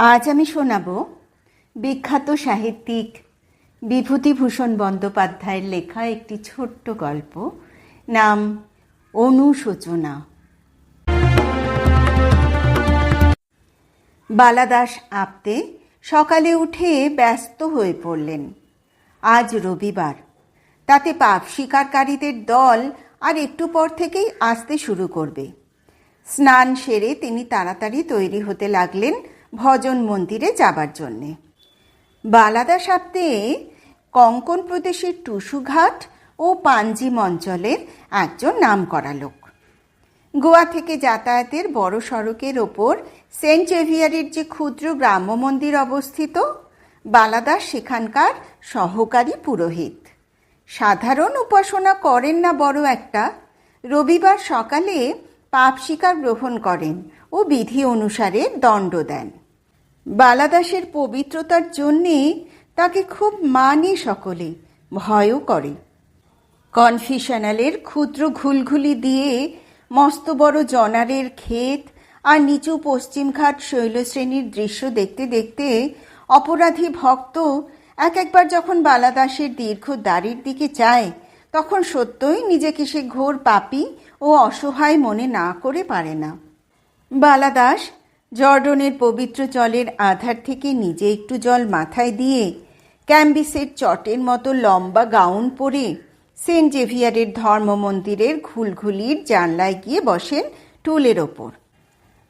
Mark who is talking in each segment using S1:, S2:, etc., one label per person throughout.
S1: আজ আমি শোনাব বিখ্যাত সাহিত্যিক বিভূতিভূষণ বন্দ্যোপাধ্যায়ের লেখা একটি ছোট্ট গল্প, নাম অনুশোচনা। বালাদাস আপতে সকালে উঠে ব্যস্ত হয়ে পড়লেন। আজ রবিবার। তাতে পাপ শিকারকারীদের দল আর একটু পর থেকেই আসতে শুরু করবে। স্নান সেরে তিনি তাড়াতাড়ি তৈরি হতে লাগলেন ভজন মন্দিরে যাবার জন্যে। বালাদা সাপ্তে কঙ্কন প্রদেশের টুসুঘাট ও পাঞ্জিম অঞ্চলের একজন নামকরা লোক। গোয়া থেকে যাতায়াতের বড় সড়কের ওপর সেন্ট জেভিয়ারের যে ক্ষুদ্র গ্রাম্য মন্দির অবস্থিত বালাদাস সেখানকার সহকারী পুরোহিত। সাধারণ উপাসনা করেন না বড় একটা, রবিবার সকালে পাপ শিকার গ্রহণ করেন ও বিধি অনুসারে দণ্ড দেন। বালাদাসের পবিত্রতার জন্যে তাকে খুব মানে সকলে, ভয়ও করে। কনফিশনালের ক্ষুদ্র ঘুলঘুলি দিয়ে মস্ত বড় জনারের ক্ষেত আর নিচু পশ্চিমঘাট শৈলশ্রেণীর দৃশ্য দেখতে দেখতে অপরাধী ভক্ত এক একবার যখন বালাদাসের দীর্ঘ দাড়ির দিকে চায় তখন সত্যই নিজেকে সে ঘোর পাপি ও অসহায় মনে না করে পারে না। বালাদাস, জর্ডনের পবিত্র জলের আধার থেকে নিজে একটু জল মাথায় দিয়ে ক্যাম্বিসের চটের মতো লম্বা গাউন পরে সেন্ট জেভিয়ারের ধর্ম মন্দিরের ঘুলঘুলির জানলায় গিয়ে বসেন টুলের ওপর।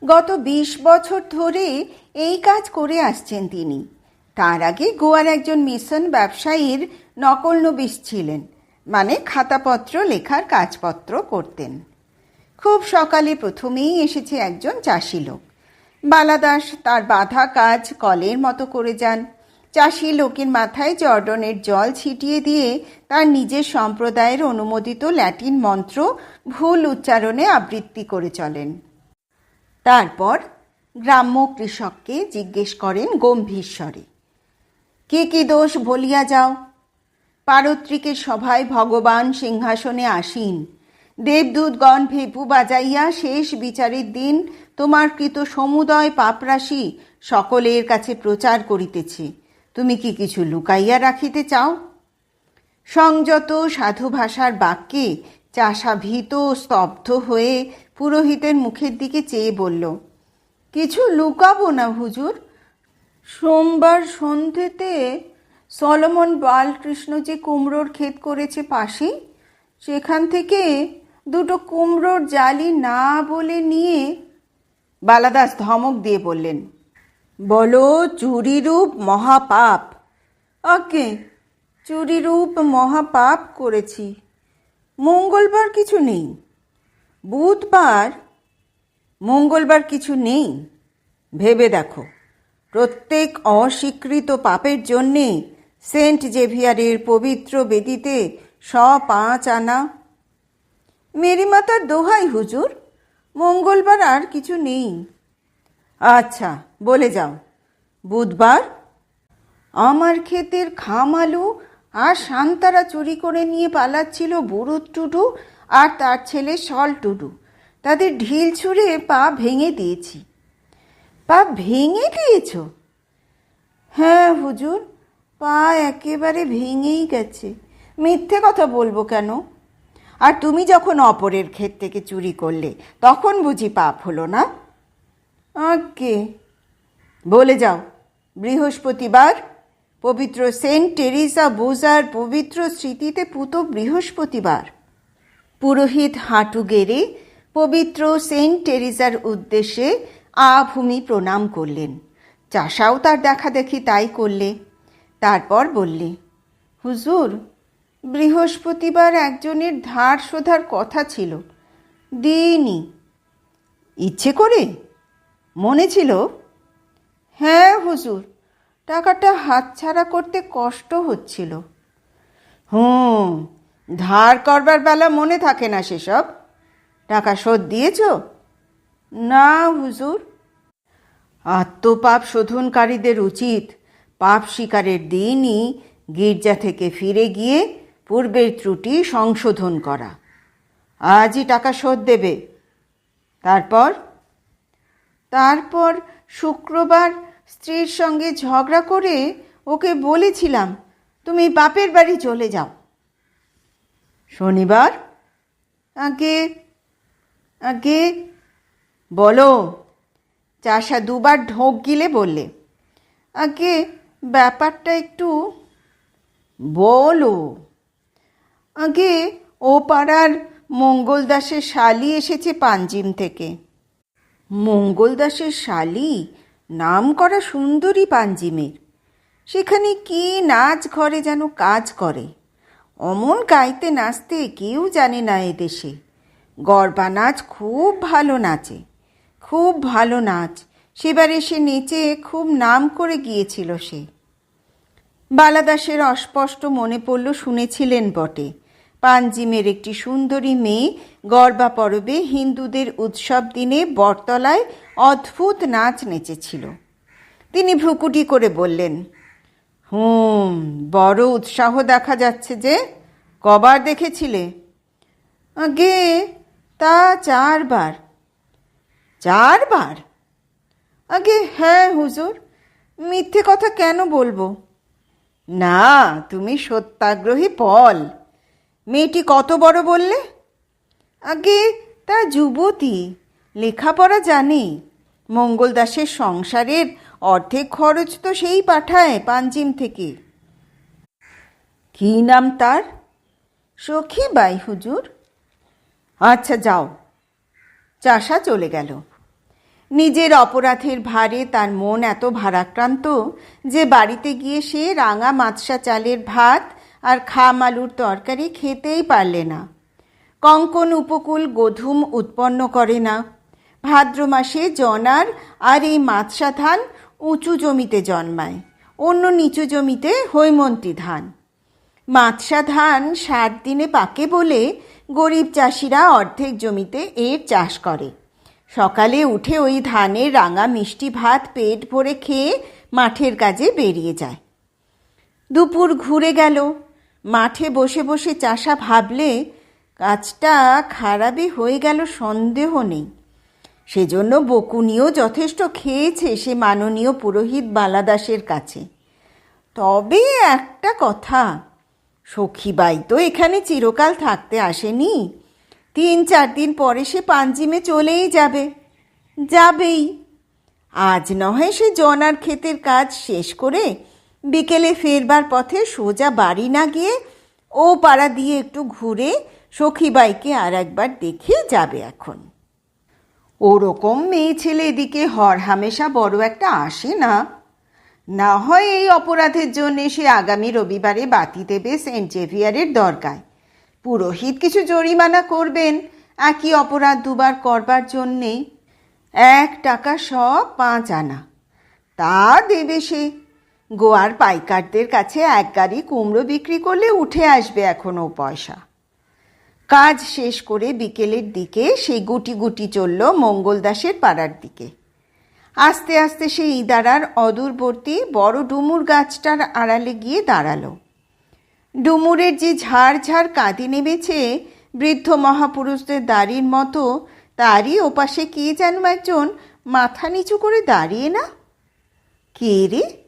S1: গত বিশ বছর ধরে এই কাজ করে আসছেন তিনি। তার আগে গোয়ার একজন মিশন ব্যবসায়ীর নকল নবিশ ছিলেন মানে খাতাপত্র লেখার কাজপত্র করতেন। খুব সকালে প্রথমেই এসেছে একজন চাষি লোক। বালাদাস তার বাধা কাজ কলের মতো করে যান। চাষি লোকের মাথায় জর্ডনের জল ছিটিয়ে দিয়ে তার নিজের সম্প্রদায়ের অনুমোদিত ল্যাটিন মন্ত্র ভুল উচ্চারণে আবৃত্তি করে চলেন। তারপর গ্রাম্য কৃষককে জিজ্ঞেস করেন গম্ভীর স্বরে, কি কি দোষ বলিয়া যাও? পারত্রিকের সভায় ভগবান সিংহাসনে আসীন। দেবদূতগণ ভেপু বাজাইয়া শেষ বিচারের দিন তোমার কৃত সমুদয় পাপরাশি সকলের কাছে প্রচার করিতেছে। তুমি কি কিছু লুকাইয়া রাখিতে চাও? সংযত সাধু ভাষার বাক্যে চাষা ভীত স্তব্ধ হয়ে পুরোহিতের মুখের দিকে চেয়ে বলল, কিছু লুকাবো না হুজুর। সোমবার সন্ধেতে সলমন বালকৃষ্ণ যে কুমড়োর ক্ষেত করেছে পাশেই, সেখান থেকে দুটো কুমড়োর জালি না বলে নিয়ে বালাদাস ধমক দিয়ে বললেন, বলো চুরিরূপ মহাপাপ। ওকে, চুরিরূপ মহাপাপ করেছি। মঙ্গলবার কিছু নেই। বুধবার মঙ্গলবার কিছু নেই। ভেবে দেখো, প্রত্যেক অস্বীকৃত পাপের জন্যে সেন্ট জেভিয়ারের পবিত্র বেদিতে স পাঁচ আনা মেরি মাতার দোহাই, হুজুর। মঙ্গলবার আর কিছু নেই। আচ্ছা বলে যাও। বুধবার? আমার ক্ষেতের খাম আলু আর শান্তারা চুরি করে নিয়ে পালাচ্ছিল বুড়ুত টুডু আর তার ছেলে সল টুডু। তাদের ঢিল ছুঁড়ে পা ভেঙে দিয়েছি। পা ভেঙে দিয়েছ? হ্যাঁ হুজুর, পা একেবারে ভেঙেই গেছে। মিথ্যে কথা বলব কেন? আর তুমি যখন অপরের ক্ষেত থেকে চুরি করলে, তখন বুঝি পাপ হলো না? আজ্ঞে। বলে যাও, বৃহস্পতিবার পবিত্র সেন্ট টেরিসা বোজার পবিত্র স্মৃতিতে পুত বৃহস্পতিবার। পুরোহিত হাঁটু গেড়ে পবিত্র সেন্ট টেরিজার উদ্দেশ্যে আভূমি প্রণাম করলেন। চাষাও তার দেখা দেখি তাই করলে। তারপর বললে, হুজুর বৃহস্পতিবার একজনের ধার শোধার কথা ছিল। দিইনি। ইচ্ছে করে? মনে ছিল? হ্যাঁ হুজুর। টাকাটা হাতছাড়া করতে কষ্ট হচ্ছিল। হুম, ধার করবার বেলা মনে থাকে না সেসব। টাকা শোধ দিয়েছ? না, হুজুর। আত্মপাপ শোধনকারীদের উচিত। পাপ শিকারের দিনই গির্জা থেকে ফিরে গিয়ে পূর্বের ত্রুটি সংশোধন করা। আজই টাকা শোধ দেবে। তারপর? তারপর শুক্রবার স্ত্রীর সঙ্গে ঝগড়া করে ওকে বলেছিলাম, তুমি বাপের বাড়ি চলে যাও। শনিবার? আগে আগে? বলো। চাষা দুবার ঢোক গিলে বললে, আগে ব্যাপারটা একটু বলো। আগে ও পাড়ার মঙ্গল দাসের শালি এসেছে পাঞ্জিম থেকে। মঙ্গল দাসের শালি নাম করা সুন্দরী পাঞ্জিমের। সেখানে কি নাচ ঘরে যেন কাজ করে। অমন গাইতে নাচতে কেউ জানে না এদেশে গরবা নাচ খুব ভালো নাচে, খুব ভালো নাচ। সেবার এসে নেচে খুব নাম করে গিয়েছিল সে। বালাদাসের অস্পষ্ট মনে পড়ল, শুনেছিলেন বটে। পাঞ্জিমের একটি সুন্দরী মেয়ে গর্বা পরবে হিন্দুদের উৎসব দিনে বটতলায় অদ্ভুত নাচ নেচেছিল। তিনি ভ্রুকুটি করে বললেন, হুম, বড় উৎসাহ দেখা যাচ্ছে যে, কবার দেখেছিলে? আগে, তা চারবার। চারবার? আগে হ্যাঁ হুজুর, মিথ্যে কথা কেন বলব? না, তুমি সত্যাগ্রহী পল মেয়েটি কত বড় বললে? আগে তা যুবতী, লেখাপড়া জানে। মঙ্গল দাসের সংসারের অর্ধেক খরচ তো সেই পাঠায় পাঞ্জিম থেকে। কি নাম তার? সখী বাই হুজুর? আচ্ছা যাও। চাষা চলে গেল। নিজের অপরাধের ভারে তার মন এত ভারাক্রান্ত যে বাড়িতে গিয়ে সে রাঙা মাছসা চালের ভাত আর খাম আলুর তরকারি খেতেই পারলে না। কঙ্কন উপকূল গধুম উৎপন্ন করে না। ভাদ্র মাসে জনার আর এই মাছসা ধান উঁচু জমিতে জন্মায়, অন্য নিচু জমিতে হৈমন্তী ধান। মাছসা ধান সাত দিনে পাকে বলে গরিব চাষিরা অর্ধেক জমিতে এর চাষ করে। সকালে উঠে ওই ধানের রাঙা মিষ্টি ভাত পেট ভরে খেয়ে মাঠের কাজে বেরিয়ে যায়। দুপুর ঘুরে গেল। মাঠে বসে বসে চাষা ভাবলে, কাজটা খারাপই হয়ে গেল, সন্দেহ নেই। সেজন্য বকুনিও যথেষ্ট খেয়েছে সে মাননীয় পুরোহিত বালাদাসের কাছে। তবে একটা কথা, সখীবাই তো এখানে চিরকাল থাকতে আসেনি। তিন চার দিন পরে সে পাঞ্জিমে চলেই যাবে। যাবেই। আজ নয় সে জনার ক্ষেতের কাজ শেষ করে বিকেলে ফেরবার পথে সোজা বাড়ি না গিয়ে ও পাড়া দিয়ে একটু ঘুরে সখীবাইকে আর একবার দেখে যাবে এখন। ওরকম মেয়ে ছেলে এদিকে হর হামেশা বড় একটা আসে না। না হয় এই অপরাধের জন্যে সে আগামী রবিবারে বাতি দেবে সেন্ট জেভিয়ারের দরকায় পুরোহিত কিছু জরিমানা করবেন, একই অপরাধ দুবার করবার জন্যে। এক টাকা সব পাঁচ আনা। তা দেবে সে। গোয়ার পাইকারদের কাছে এক গাড়ি কুমড়ো বিক্রি করলে উঠে আসবে এখনও পয়সা। কাজ শেষ করে বিকেলের দিকে সেই গুটি গুটি চলল মঙ্গলদাসের পাড়ার দিকে। আস্তে আস্তে সেই ইদারার অদূরবর্তী বড় ডুমুর গাছটার আড়ালে গিয়ে দাঁড়াল। ডুমুরের যে ঝাড় ঝাড় কাঁদি নেমেছে বৃদ্ধ মহাপুরুষদের দাড়ির মতো, তারই ওপাশে কে যেন একজন মাথা নিচু করে দাঁড়িয়ে না? কে রে?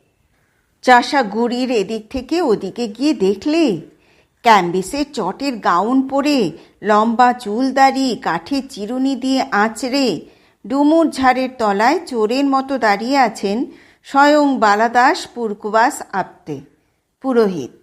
S1: চাষা গুড়ির এদিক থেকে ওদিকে গিয়ে দেখলে ক্যাম্বিসের চটের গাউন পরে লম্বা চুল দাড়ি কাঠের চিরুনি দিয়ে আঁচড়ে ডুমুর ঝাড়ের তলায় চোরের মতো দাঁড়িয়ে আছেন স্বয়ং বালাদাস পুরকুবাস আপতে। পুরোহিত